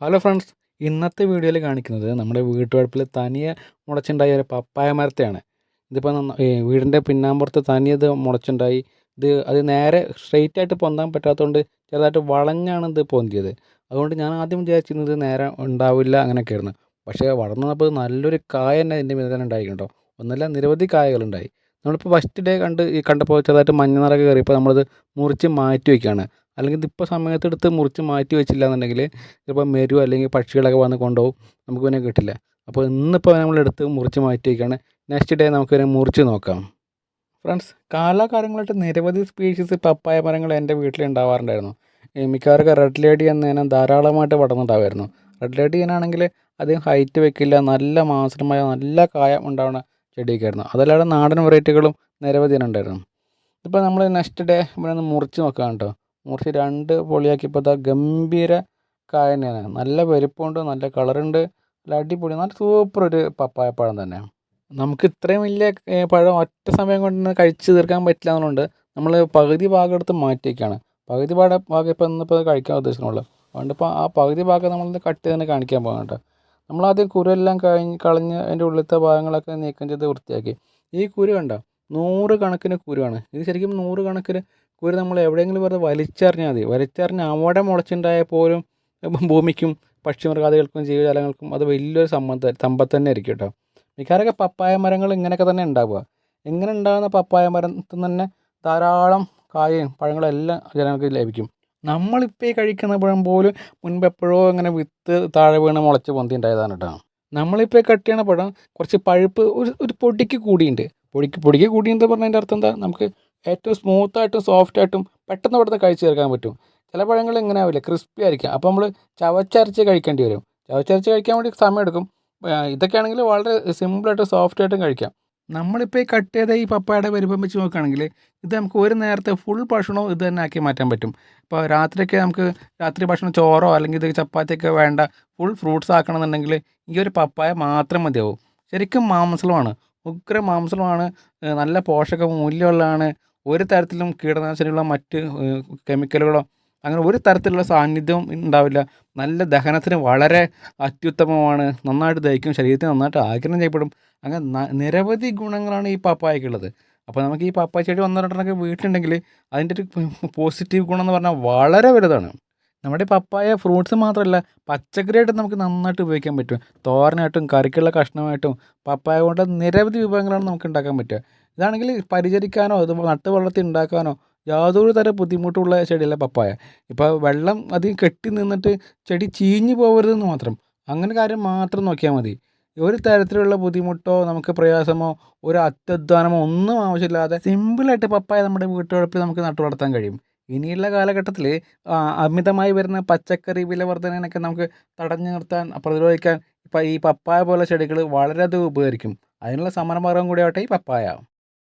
Hello friends ഇന്നത്തെ വീഡിയോയിൽ കാണിക്കുന്നത് നമ്മുടെ വീട്ടുവഴപ്പിൽ തനിയെ മുളച്ചുണ്ടായ ഒരു പപ്പായ മരത്തെയാണ്. ഇതിപ്പോൾ വീടിന്റെ പിന്നാമ്പുറത്ത് തനിയെ മുളച്ചുണ്ടായി. ഇത് അത് നേരെ സ്ട്രെയിറ്റ് ആയിട്ട് പൊന്താൻ പറ്റാത്തതുകൊണ്ട് ചെറുതായിട്ട് വളഞ്ഞാണ് ഇത് പൊന്തിയത്. അതുകൊണ്ട് ഞാൻ ആദ്യം വിചാരിച്ചിരുന്നത് നേരെ ഉണ്ടാവില്ല അങ്ങനെയൊക്കെയായിരുന്നു. പക്ഷേ വളർന്നപ്പോൾ നല്ലൊരു കായ തന്നെ ഇതിന്റെ മീതെ തന്നെ ഒന്നല്ല നിരവധി കായകളുണ്ടായി. നമ്മളിപ്പോൾ ഫസ്റ്റ് ഡേ കണ്ട് കണ്ടപ്പോൾ ചെറുതായിട്ട് മഞ്ഞ നിറയൊക്കെ കയറിയപ്പോൾ നമ്മളത് മുറിച്ച് മാറ്റി വയ്ക്കുകയാണ് അല്ലെങ്കിൽ ഇതിപ്പോൾ സമയത്തെടുത്ത് മുറിച്ച് മാറ്റി വെച്ചില്ല എന്നുണ്ടെങ്കിൽ ചിലപ്പോൾ മെരു അല്ലെങ്കിൽ പക്ഷികളൊക്കെ വന്ന് കൊണ്ടുപോകും. നമുക്ക് പിന്നെ കിട്ടില്ല. അപ്പോൾ ഇന്നിപ്പോൾ നമ്മളെടുത്ത് മുറിച്ച് മാറ്റി വയ്ക്കുകയാണ് നെക്സ്റ്റ് ഡേ നമുക്ക് പിന്നെ മുറിച്ച് നോക്കാം. ഫ്രണ്ട്സ് കാലാകാലങ്ങളായിട്ട് നിരവധി സ്പീഷീസ് പപ്പായ മരങ്ങൾ എന്റെ വീട്ടിൽ ഉണ്ടാവാറുണ്ടായിരുന്നു. ഈ റെഡ് ലേഡി എന്ന ധാരാളമായിട്ട് വളർന്നുണ്ടാവുമായിരുന്നു റെഡ് ലേഡി എന്നാണെങ്കിൽ അധികം ഹൈറ്റ് വെക്കില്ല. നല്ല മാസമായ നല്ല കായം ഉണ്ടാവുന്ന ചെടിയൊക്കെ ആയിരുന്നു അതല്ലാതെ നാടൻ വെറൈറ്റികളും നിരവധി ഉണ്ടായിരുന്നു. ഇപ്പോൾ നമ്മൾ നെക്സ്റ്റ് ഡേ ഇവിടെ നിന്ന് മുറിച്ച് നോക്കാം കേട്ടോ. മുറിച്ച് രണ്ട് പൊളിയാക്കിയപ്പോൾ ഇതാ ഗംഭീര കായ തന്നെയാണ് നല്ല വലിപ്പമുണ്ട് നല്ല കളറുണ്ട് നല്ല അടിപൊളി നല്ല സൂപ്പർ ഒരു പപ്പായ പഴം തന്നെ. നമുക്ക് ഇത്രയും വലിയ പഴം ഒറ്റ സമയം കൊണ്ട് കഴിച്ച് തീർക്കാൻ പറ്റില്ല എന്നുള്ളത് നമ്മൾ പകുതി ഭാഗം എടുത്ത് മാറ്റിയൊക്കെയാണ് പകുതി ഭാഗം ഭാഗം ഇപ്പോൾ ഇന്നിപ്പോൾ കഴിക്കാൻ ഉദ്ദേശിക്കുന്നുള്ളൂ. അതുകൊണ്ട് ഇപ്പോൾ ആ പകുതി ഭാഗം നമ്മൾ കട്ട് തന്നെ കാണിക്കാൻ പോകാം കേട്ടോ. നമ്മളാദ്യം കുരുവെല്ലാം കഴിഞ്ഞ് കളഞ്ഞ് അതിന്റെ ഉള്ളിലത്തെ ഭാഗങ്ങളൊക്കെ നീക്കം ചെയ്ത് വൃത്തിയാക്കി. ഈ കുരു കണ്ടോ? നൂറ് കണക്കിന് കുരുവാണ്. ഇത് ശരിക്കും നൂറ് കണക്കിന് കുരു നമ്മൾ എവിടെയെങ്കിലും വെറുതെ വലിച്ചെറിഞ്ഞാൽ മതി. വലിച്ചെറിഞ്ഞ് അവിടെ മുളച്ചുണ്ടായാൽ പോലും ഭൂമിക്കും പക്ഷിമൃഗാദികൾക്കും ജീവജാലങ്ങൾക്കും അത് വലിയൊരു സമ്പത്ത് സമ്പത്ത് തന്നെ ആയിരിക്കും കേട്ടോ. മിക്കാറൊക്കെ പപ്പായ മരങ്ങൾ ഇങ്ങനെയൊക്കെ തന്നെ ഉണ്ടാവുക. ഇങ്ങനെ ഉണ്ടാകുന്ന പപ്പായ മരത്തിൽ തന്നെ ധാരാളം കായയും പഴങ്ങളും എല്ലാം ജനങ്ങൾക്ക് ലഭിക്കും. നമ്മളിപ്പോൾ ഈ കഴിക്കുന്ന പഴം പോലും മുൻപ് എപ്പോഴോ ഇങ്ങനെ വിത്ത് താഴെ വീണ് മുളച്ച് പൊന്തി ഉണ്ടായതാണ് കേട്ടോ നമ്മളിപ്പോൾ കട്ട് ചെയ്യണ പഴം കുറച്ച് പഴുപ്പ് ഒരു ഒരു പൊടിക്ക് കൂടിയുണ്ട്. പൊടിക്ക് പൊടിക്ക് കൂടിയെന്ന് പറഞ്ഞതിന്റെ അർത്ഥം എന്താ? നമുക്ക് ഏറ്റവും സ്മൂത്തായിട്ടും സോഫ്റ്റായിട്ടും പെട്ടെന്ന് പെട്ടെന്ന് കഴിച്ച് തീർക്കാൻ പറ്റും. ചില പഴങ്ങൾ ഇങ്ങനെ ആവില്ല ക്രിസ്പി ആയിരിക്കും. അപ്പോൾ നമ്മൾ ചവച്ചരച്ച് കഴിക്കേണ്ടി വരും. ചവച്ചരച്ച് കഴിക്കാൻ വേണ്ടി സമയം എടുക്കും. ആ, ഇതൊക്കെ ആണെങ്കിൽ വളരെ സിമ്പിളായിട്ട് സോഫ്റ്റായിട്ടും കഴിക്കാം. നമ്മളിപ്പോൾ ഈ കട്ട് ചെയ്ത ഈ പപ്പായുടെ വരുമ്പം വെച്ച് നോക്കുകയാണെങ്കിൽ ഇത് നമുക്ക് ഒരു നേരത്തെ ഫുൾ ഭക്ഷണവും ഇത് തന്നെ ആക്കി മാറ്റാൻ പറ്റും. ഇപ്പോൾ രാത്രിയൊക്കെ നമുക്ക് രാത്രി ഭക്ഷണം ചോറോ അല്ലെങ്കിൽ ഇത് ചപ്പാത്തിയൊക്കെ വേണ്ട ഫുൾ ഫ്രൂട്ട്സ് ആക്കണമെന്നുണ്ടെങ്കിൽ ഈ ഒരു പപ്പായ മാത്രം മതിയാവും. ശരിക്കും മാംസളമാണ്. ഉഗ്ര മാംസളമാണ്. നല്ല പോഷക മൂല്യമുള്ളതാണ്. ഒരു തരത്തിലും കീടനാശിനികളോ മറ്റ് കെമിക്കലുകളോ അങ്ങനെ ഒരു തരത്തിലുള്ള സാന്നിധ്യവും ഉണ്ടാവില്ല. നല്ല ദഹനത്തിന് വളരെ അത്യുത്തമമാണ്. നന്നായിട്ട് ദഹിക്കും ശരീരത്തിന് നന്നായിട്ട് ആഗിരണം ചെയ്യപ്പെടും. അങ്ങനെ നിരവധി ഗുണങ്ങളാണ് ഈ പപ്പായക്കുള്ളത്. അപ്പോൾ നമുക്ക് ഈ പപ്പായ ചെടി ഒന്നോ രണ്ടെണ്ണമൊക്കെ വീട്ടിലുണ്ടെങ്കിൽ അതിന്റെ ഒരു പോസിറ്റീവ് ഗുണം എന്ന് പറഞ്ഞാൽ വളരെ വലുതാണ്. നമ്മുടെ പപ്പായ ഫ്രൂട്ട്സ് മാത്രമല്ല പച്ചക്കറിയായിട്ട് നമുക്ക് നന്നായിട്ട് ഉപയോഗിക്കാൻ പറ്റും. തോരനായിട്ടും കറിക്കുള്ള കഷ്ണമായിട്ടും പപ്പായ കൊണ്ട് നിരവധി വിഭവങ്ങളാണ് നമുക്ക് ഉണ്ടാക്കാൻ പറ്റുക. ഇതാണെങ്കിൽ പരിചരിക്കാനോ അത് നട്ടു വളർത്തി ഉണ്ടാക്കാനോ യാതൊരു തരം ബുദ്ധിമുട്ടുള്ള ചെടിയല്ല പപ്പായ. ഇപ്പോൾ വെള്ളം അധികം കെട്ടി നിന്നിട്ട് ചെടി ചീഞ്ഞു പോകരുതെന്ന് മാത്രം. അങ്ങനെ കാര്യം മാത്രം നോക്കിയാൽ മതി. ഒരു തരത്തിലുള്ള ബുദ്ധിമുട്ടോ നമുക്ക് പ്രയാസമോ ഒരു അത്യധ്വാനമോ ഒന്നും ആവശ്യമില്ലാതെ സിമ്പിളായിട്ട് പപ്പായ നമ്മുടെ വീട്ടുവളപ്പിൽ നമുക്ക് നട്ടു വളർത്താൻ കഴിയും. ഇനിയുള്ള കാലഘട്ടത്തിൽ അമിതമായി വരുന്ന പച്ചക്കറി വില വർധനയൊക്കെ നമുക്ക് തടഞ്ഞു നിർത്താൻ പ്രതിരോധിക്കാൻ ഇപ്പം ഈ പപ്പായ പോലെ ചെടികൾ വളരെയധികം ഉപകരിക്കും. അതിനുള്ള സമരമാർഗം കൂടിയാവട്ടെ ഈ പപ്പായ.